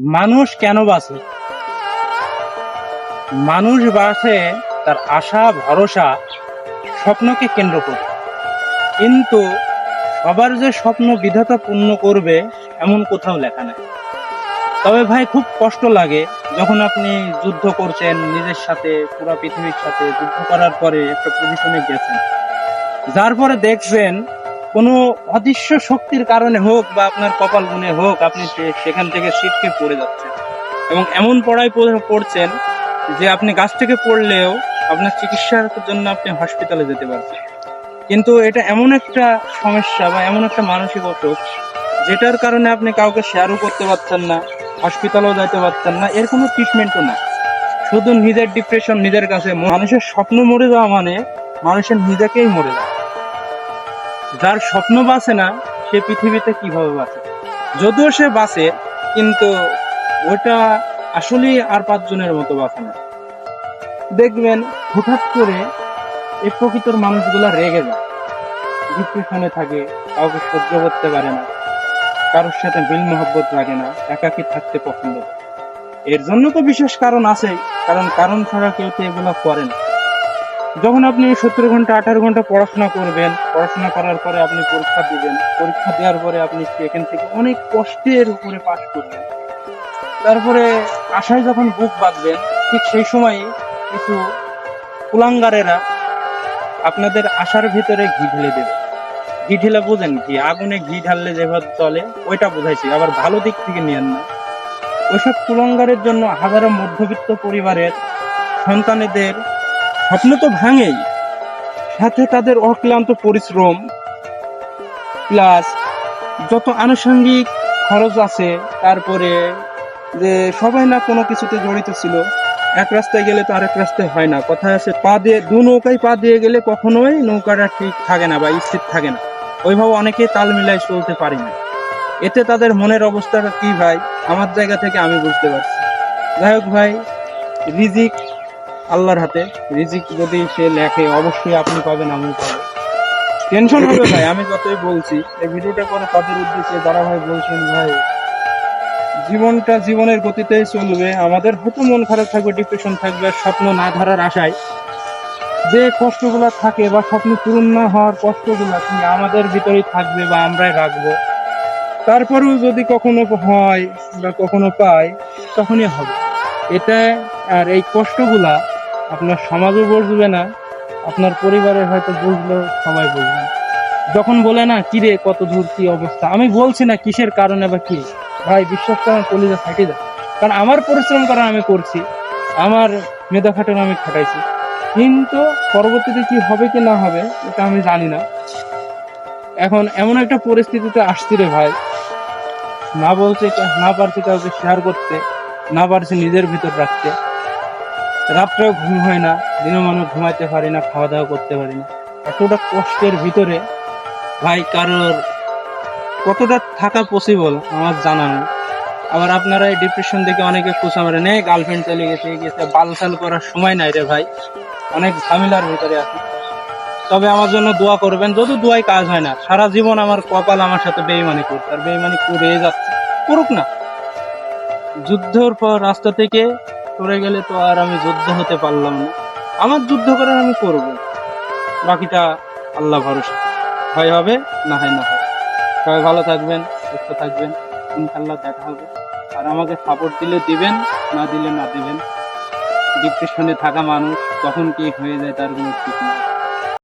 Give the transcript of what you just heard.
মানুষ কেন বাঁচে? মানুষ বাঁচে তার আশা, ভরসা, স্বপ্নকে কেন্দ্র করে। কিন্তু সবার যে স্বপ্ন বিধাতা পূর্ণ করবে এমন কোথাও লেখা নেই। তবে ভাই খুব কষ্ট লাগে যখন আপনি যুদ্ধ করছেন, নিজের সাথে, পুরো পৃথিবীর সাথে যুদ্ধ করার পরে একটা পজিশনে গেছেন। যার পরে দেখবেন কোনো অদৃশ্য শক্তির কারণে হোক বা আপনার কপাল গুণে হোক, আপনি সেখান থেকে ছিটকে পড়ে যাচ্ছেন। এবং এমন পড়ায় পড়ছেন যে আপনি গাছ থেকে পড়লেও আপনার চিকিৎসার জন্য আপনি হসপিটালে যেতে পারছেন। কিন্তু এটা এমন একটা সমস্যা বা এমন একটা মানসিক অসুখ, যেটার কারণে আপনি কাউকে শেয়ারও করতে পারছেন না হসপিটালেও যেতে পারছেন না, এর কোনো ট্রিটমেন্টও না শুধু নিজের ডিপ্রেশন নিজের কাছে মানুষের স্বপ্ন মরে যাওয়া মানে মানুষের নিজেকেই মরে যাওয়া। যার স্বপ্ন বাঁচে না, সে পৃথিবীতে কীভাবে বাঁচে? যদিও সে বাঁচে, কিন্তু ওটা আসলেই আর পাঁচজনের মতো বাঁচে না। দেখবেন, হঠাৎ করে এই প্রকৃতর মানুষগুলা রেগে যায়। ডিপ্রেশনে থাকে, কাউকে সহ্য করতে পারে না, কারোর সাথে মিল মহব্বত লাগে না, একাকি থাকতে পছন্দ এর জন্য তো বিশেষ কারণ আছেই কারণ কারণ ছাড়া কেউ তো এগুলো করে না। যখন আপনি সত্তর ঘণ্টা, আঠারো ঘণ্টা পড়াশোনা করবেন, পড়াশোনা করার পরে আপনি পরীক্ষা দিবেন, পরীক্ষা দেওয়ার পরে আপনি সেখান থেকে অনেক কষ্টের উপরে পাশ করবেন। তারপরে আশায় যখন বুক বাঁধবেন, ঠিক সেই সময় কিছু কুলাঙ্গারেরা আপনাদের আশার ভিতরে ঘি ঢেলে দেবে। ঘি ঢেলে বোঝেন কি? আগুনে ঘি ঢাললে যেভাবে চলে, ওইটা বোঝাইছি, আবার ভালো দিক থেকে নিয়েন না। ওইসব কুলঙ্গারের জন্য হাজারো মধ্যবিত্ত পরিবারের সন্তানেদের স্বপ্ন তো ভাঙেই। সাথে তাদের অক্লান্ত পরিশ্রম প্লাস যত আনুষঙ্গিক খরচ আছে, তারপরে যে সবাই না কোনো কিছুতে জড়িত ছিল, এক রাস্তায় গেলে তো আরেক রাস্তায় হয় না। কথা আছে, পা দিয়ে, দু নৌকায় পা দিয়ে গেলে কখনোই নৌকাটা ঠিক থাকে না বা স্থির থাকে না। ওইভাবে অনেকে তাল মিলাই চলতে পারে না। এতে তাদের মনের অবস্থাটা কি ভাই? আমার জায়গা থেকে আমি বুঝতে পারছি। যাই হোক ভাই, রিজিক আল্লাহর হাতে। রিজিক যদি সে লেখে, অবশ্যই আপনি পাবেন আমি পাবো। টেনশন হবে ভাই, আমি যতই বলছি, এই ভিডিওটা করে তাদের উদ্দেশ্যে যারা ভাই বলছেন, ভাই, জীবনটা জীবনের গতিতেই চলবে। আমাদের হয়তো মন খারাপ থাকবে ডিপ্রেশন থাকবে, স্বপ্ন না ধরার আশায়। যে কষ্টগুলো থাকে বা স্বপ্ন পূরণ না হওয়ার কষ্টগুলো কি আমাদের ভিতরেই থাকবে বা আমরাই রাখব? তারপরেও যদি কখনো হয় বা কখনো পাই তখনই হবে। এটা আর এই কষ্টগুলা আপনার সমাজও বুঝবে না, আপনার পরিবারের হয়তো বুঝলেও সবাই বুঝবে যখন বলে না, কিরে, কত দূর, কি অবস্থা? আমি বলছি না কিসের কারণে বা কি। ভাই, বিশ্বাস করেন, কলিজা ফাটে যায় কারণ আমার পরিশ্রম করা আমি করছি, আমার মেধা খাটানো আমি খাটাইছি। কিন্তু পরবর্তীতে কি হবে কি না হবে, এটা আমি জানি না। এখন এমন একটা পরিস্থিতিতে আসছি রে ভাই। না বলছে, না পারছে কাউকে শেয়ার করতে, না পারছে নিজের ভিতর রাখতে। রাত্রেও ঘুম হয় না, দিনও মানুষ ঘুমাইতে পারি না খাওয়া দাওয়া করতে পারি না। এতটা কষ্টের ভিতরে, ভাই, কারোর কতটা থাকা পসিবল আমার জানা নেই। আবার আপনারা এই ডিপ্রেশন দেখে অনেকে খোঁচা মারে নেই গার্লফ্রেন্ড চলে গেছে গেছে, বালসাল করার সময় নাই রে ভাই। অনেক ঝামেলার ভিতরে আছি। তবে আমার জন্য দোয়া করবেন যদি দোয়াই কাজ হয় না, সারা জীবন আমার কপাল আমার সাথে বেইমানি করছে, আর বেইমানি করে যাচ্ছে, করুক না। যুদ্ধর পর রাস্তা থেকে সরে গেলে তো আর আমি যুদ্ধ হতে পারলাম না। আমার যুদ্ধ করার আমি করব। বাকিটা আল্লাহ ভরসা। হয় হবে, না হয় না হয়। সবাই ভালো থাকবেন, সুস্থ থাকবেন। ইনশাল্লাহ দেখা হবে। আর আমাকে সাপোর্ট দিলে দিবেন, না দিলে না দিবেন। ডিপ্রেশনে থাকা মানুষ, কখন কি হয়ে যায় তার কোনো ঠিক নেই।